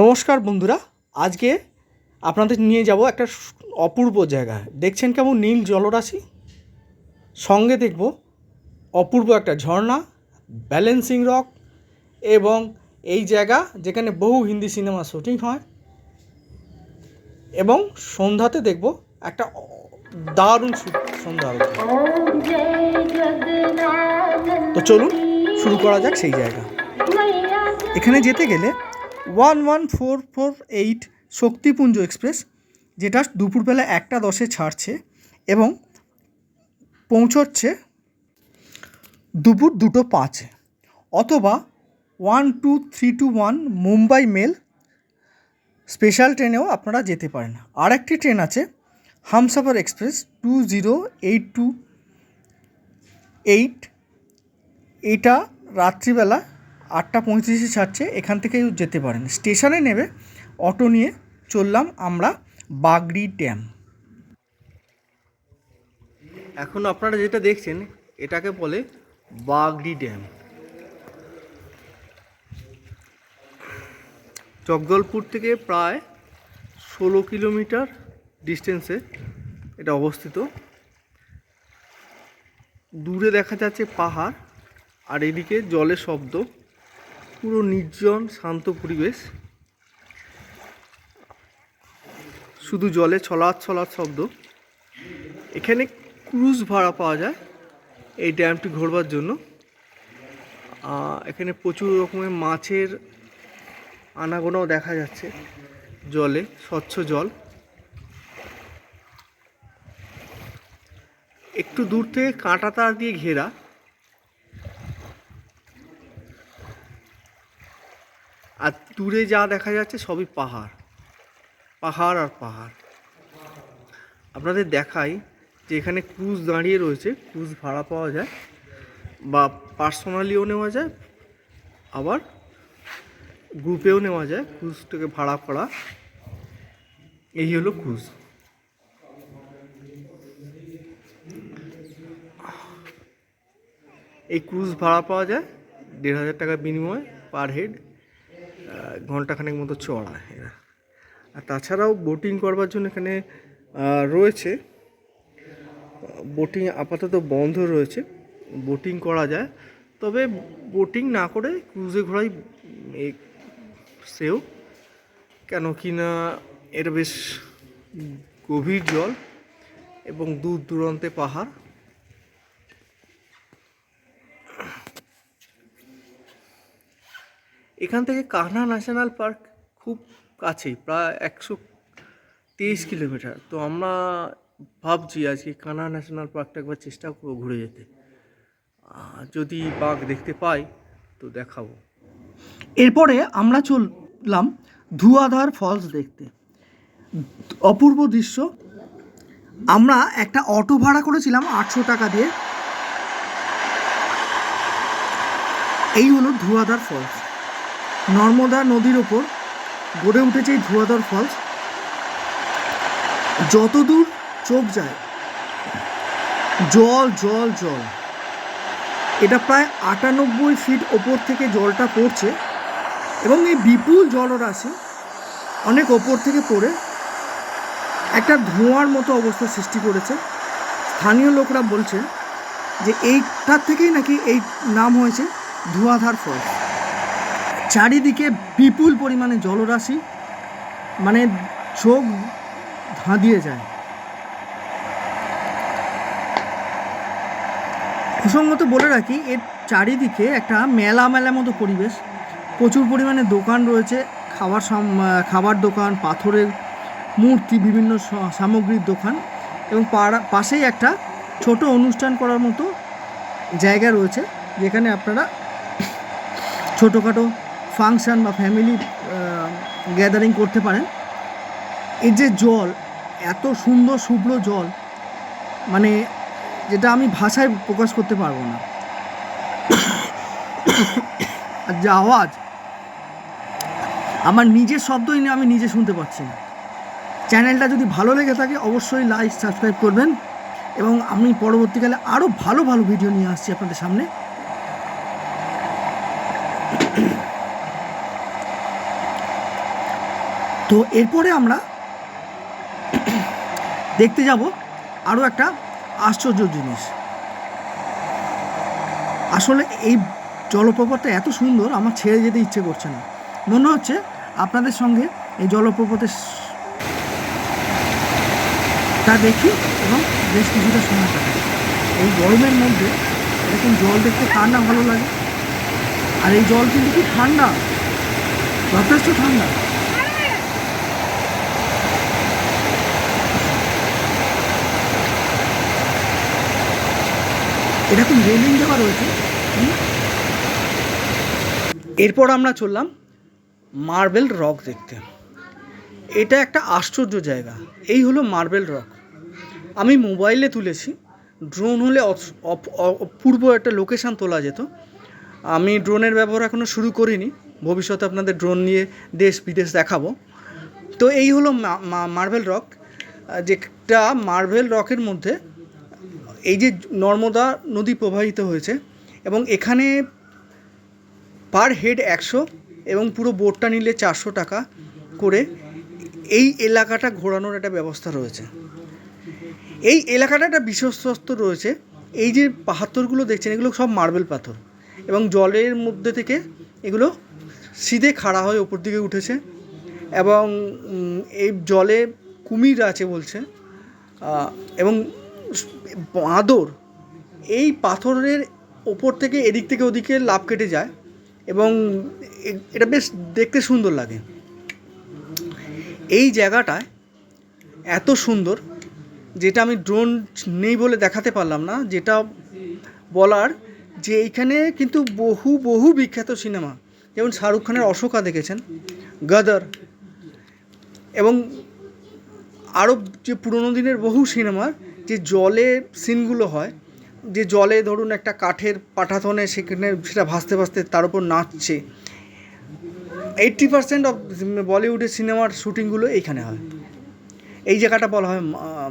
নমস্কার বন্ধুরা, আজকে আপনাদের নিয়ে যাব একটা অপূর্ব জায়গা দেখছেন কেমন নীল জলরাশি? সঙ্গে দেখব অপূর্ব একটা ঝর্ণা ব্যালেন্সিং রক এবং এই জায়গা যেখানে বহু হিন্দি সিনেমা শুটিং হয় এবং সন্ধ্যাতে দেখব একটা দারুণ সন্ধ্যা তো চলুন, শুরু করা যাক সেই জায়গা। এখানে যেতে গেলে one one four four eight Shaktipunj express যেটা দুপুরবেলা একটা দশে ছাড়ছে এবং পৌঁছচ্ছে দুপুর দুটো পাঁচে। অথবা one two three two one Mumbai mail special ট্রেনেও আপনারা যেতে পারেন। আর একটি ট্রেন আছে Humsafar express two zero eight two eight এটা রাত্রিবেলা আটটা পঁয়ত্রিশে ছাড়ছে, এখান থেকে যেতে পারেন। স্টেশনে নেবে, অটো নিয়ে চললাম আমরা বাগড়ি ড্যাম। এখন আপনারা যেটা দেখছেন, এটাকে বলে বাগড়ি ড্যাম। জগদলপুর থেকে প্রায় ষোলো কিলোমিটার ডিস্টেন্সে এটা অবস্থিত। দূরে দেখা যাচ্ছে পাহাড়, আর এদিকে জলের শব্দ। পুরো নির্জন, শান্ত পরিবেশ। শুধু জলে ছলাৎ ছলাৎ শব্দ। এখানে ক্রুজ ভাড়া পাওয়া যায় এই ড্যামটি ঘোরবার জন্য। এখানে প্রচুর রকমের মাছের আনাগোনাও দেখা যাচ্ছে জলে, স্বচ্ছ জল। একটু দূর থেকে কাঁটা তার দিয়ে ঘেরা। আর দূরে যা দেখা যাচ্ছে সবই পাহাড়। পাহাড় আর পাহাড়। আপনাদের দেখাই যে এখানে ক্রুজ দাঁড়িয়ে রয়েছে। ক্রুজ ভাড়া পাওয়া যায় বা পার্সোনালিও নেওয়া যায়, আবার গ্রুপেও নেওয়া যায়। ক্রুজটাকে ভাড়া করা। এই হলো ক্রুজ। এই ক্রুজ ভাড়া পাওয়া যায় দেড় হাজার টাকার বিনিময়ে পার হেড। ঘন্টাখানেক মতো চড়া, এরা। আর তাছাড়াও বোটিং করবার জন্য এখানে রয়েছে। বোটিং আপাতত বন্ধ রয়েছে। বোটিং করা যায়। তবে বোটিং না করে ক্রুজে এই সেও। কেন কি না এটা বেশ গভীর জল এবং দূর দূরান্তে পাহাড়। এখান থেকে কাহনা ন্যাশনাল পার্ক খুব কাছেই, প্রায় একশো তেইশ কিলোমিটার। তো আমরা ভাবছি আজকে কানা ন্যাশনাল পার্কটা একবার চেষ্টা করব ঘুরে যেতে। যদি বাঘ দেখতে পাই, তো দেখাবো। এরপরে আমরা চললাম ধুয়াধার ফলস দেখতে। অপূর্ব দৃশ্য, আমরা একটা অটো ভাড়া করেছিলাম আটশো টাকা দিয়ে। এই হলো ধুয়াধার ফলস। নর্মদা নদীর ওপর গড়ে উঠেছে এই ধুয়াধার ফলস যতদূর চোখ যায়, জল জল জল। এটা প্রায় আটানব্বই ফিট ওপর থেকে জলটা পড়ছে এবং এই বিপুল জলরাশি অনেক ওপর থেকে পড়ে একটা ধোঁয়ার মতো অবস্থা সৃষ্টি করেছে। স্থানীয় লোকরা বলছেন যে এইটার থেকেই নাকি এই নাম হয়েছে ধোঁয়াধার ফলস চারিদিকে বিপুল পরিমাণে জলরাশি মানে চোখ ধাঁধিয়ে যায়। প্রসঙ্গত বলে রাখি, এর চারিদিকে একটা মেলা মেলা মতো পরিবেশ। প্রচুর পরিমাণে দোকান রয়েছে, খাবার খাবার দোকান, পাথরের মূর্তি, বিভিন্ন সামগ্রীর দোকান এবং পাড়া, পাশেই একটা ছোট অনুষ্ঠান করার মতো জায়গা রয়েছে, যেখানে আপনারা ছোটোখাটো ফাংশন বা ফ্যামিলি গ্যাদারিং করতে পারেন। এর যে জল, এত সুন্দর শুভ্র জল মানে যেটা আমি ভাষায় প্রকাশ করতে পারব না। আর যে আওয়াজ, আমার নিজের শব্দই না, আমি নিজে শুনতে পাচ্ছি না। চ্যানেলটা যদি ভালো লেগে থাকে, অবশ্যই লাইক, সাবস্ক্রাইব করবেন। এবং আমি পরবর্তীকালে আরও ভালো ভালো ভিডিও নিয়ে আসছি আপনাদের সামনে। তো এরপরে আমরা দেখতে যাব আরও একটা আশ্চর্য জিনিস। আসলে এই জলপ্রপাতটা এত সুন্দর, আমার ছেড়ে যেতে ইচ্ছে করছে না। মনে হচ্ছে আপনাদের সঙ্গে এই জলপ্রপাতের তা দেখি এবং বেশ কিছুটা সময় কাটাই। এই গরমের মধ্যে এরকম জল দেখতে কার না ভালো লাগে? আর এই জল কিন্তু খুব ঠান্ডা, যথেষ্ট ঠান্ডা। এরকম রেলিং দেওয়া রয়েছে। এরপর আমরা চললাম মার্বেল রক দেখতে। এটা একটা আশ্চর্য জায়গা। এই হলো মার্বেল রক। আমি মোবাইলে তুলেছি, ড্রোন হলে অপূর্ব একটা লোকেশান তোলা যেত। আমি ড্রোনের ব্যবহার এখনও শুরু করিনি, ভবিষ্যতে আপনাদের ড্রোন নিয়ে দেশ বিদেশ দেখাবো। তো এই হলো মার্বেল রক। যেটা মার্বেল রকের মধ্যে এই যে নর্মদা নদী প্রবাহিত হয়েছে এবং এখানে পার হেড একশো এবং পুরো বোটটা নিলে চারশো টাকা করে এই এলাকাটা ঘোরানোর একটা ব্যবস্থা রয়েছে। এই এলাকাটা একটা বিশ্বস্ত রয়েছে। এই যে পাথরগুলো দেখছেন, এগুলো সব মার্বেল পাথর এবং জলের মধ্যে থেকে এগুলো সিধে খাড়া হয়ে ওপর দিকে উঠেছে এবং এই জলে কুমির আছে বলছে এবং বাঁদর এই পাথরের ওপর থেকে এদিক থেকে ওদিকে লাভ কেটে যায় এবং এটা বেশ দেখতে সুন্দর লাগে। এই জায়গাটায় এত সুন্দর যেটা আমি ড্রোন নেই বলে দেখাতে পারলাম না, যেটা বলার যে এইখানে কিন্তু বহু বহু বিখ্যাত সিনেমা। যেমন শাহরুখ খানের অশোকা দেখেছেন, গদর এবং আরও যে পুরোনো দিনের বহু সিনেমার যে জলে সিনগুলো হয়, যে জলে ধরুন একটা কাঠের পাঠাথনে সেখানে সেটা ভাসতে ভাসতে তার উপর নাচছে এইট্টি পার্সেন্ট অফ বলিউডের সিনেমার শ্যুটিংগুলো এইখানে হয়। এই জায়গাটা বলা হয়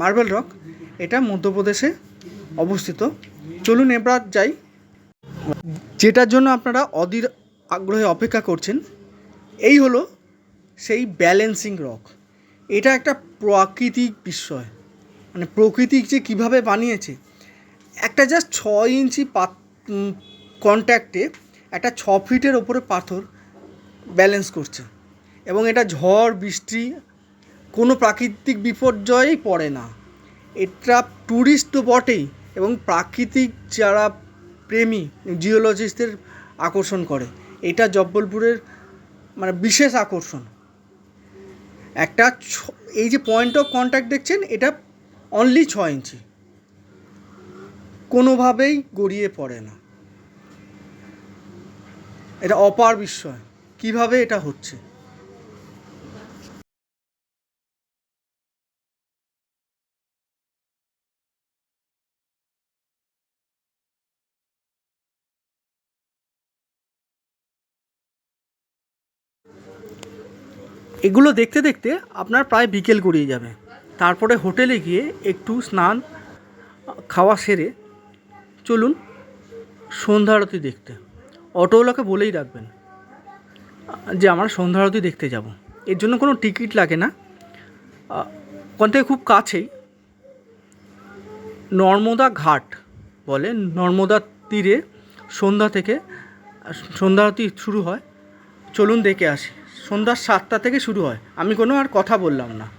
মার্বেল রক। এটা মধ্যপ্রদেশে অবস্থিত। চলুন এবার যাই। যেটার জন্য আপনারা অধীর আগ্রহে অপেক্ষা করছেন, এই হলো সেই ব্যালেন্সিং রক। এটা একটা প্রাকৃতিক বিষয় মানে প্রকৃতি যে কীভাবে বানিয়েছে, একটা জাস্ট ছ ইঞ্চি পাত কন্ট্যাক্টে একটা ছ ফিটের ওপরে পাথর ব্যালেন্স করছে। এবং এটা ঝড়, বৃষ্টি, কোনো প্রাকৃতিক বিপর্যয়েই পড়ে না। এটা ট্যুরিস্ট তো বটেই এবং প্রাকৃতিক যারা প্রেমী জিওলজিস্টদের আকর্ষণ করে, এটা জব্বলপুরের মানে বিশেষ আকর্ষণ। একটা এই যে পয়েন্ট অফ কন্ট্যাক্ট দেখছেন, এটা অনলি ছ ইঞ্চি। কোনোভাবেই গড়িয়ে পড়ে না। এটা অপার বিস্ময়। কীভাবে এটা হচ্ছে? এগুলো দেখতে দেখতে আপনার প্রায় বিকেল গড়িয়ে যাবে। তারপরে হোটেলে গিয়ে একটু স্নান, খাওয়া সেরে চলুন সন্ধ্যা আরতি দেখতে। অটোওয়ালাকে বলেই রাখবেন যে, আমরা সন্ধ্যা আরতি দেখতে যাব। এর জন্য কোনো টিকিট লাগে না। ওখান থেকে খুব কাছেই নর্মদা ঘাট বলে, নর্মদা তীরে সন্ধ্যা থেকে, সন্ধ্যা আরতি শুরু হয়। চলুন দেখে আসি। সন্ধ্যা সাতটা থেকে শুরু হয়। আমি কোনো আর কথা বললাম না।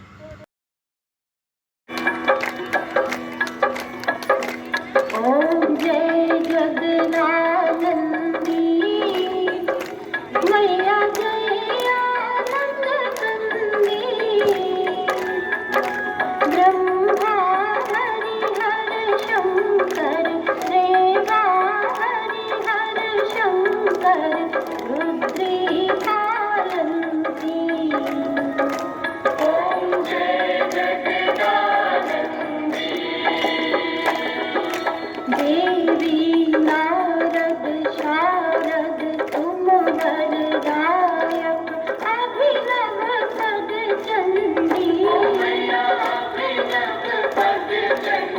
Thank you.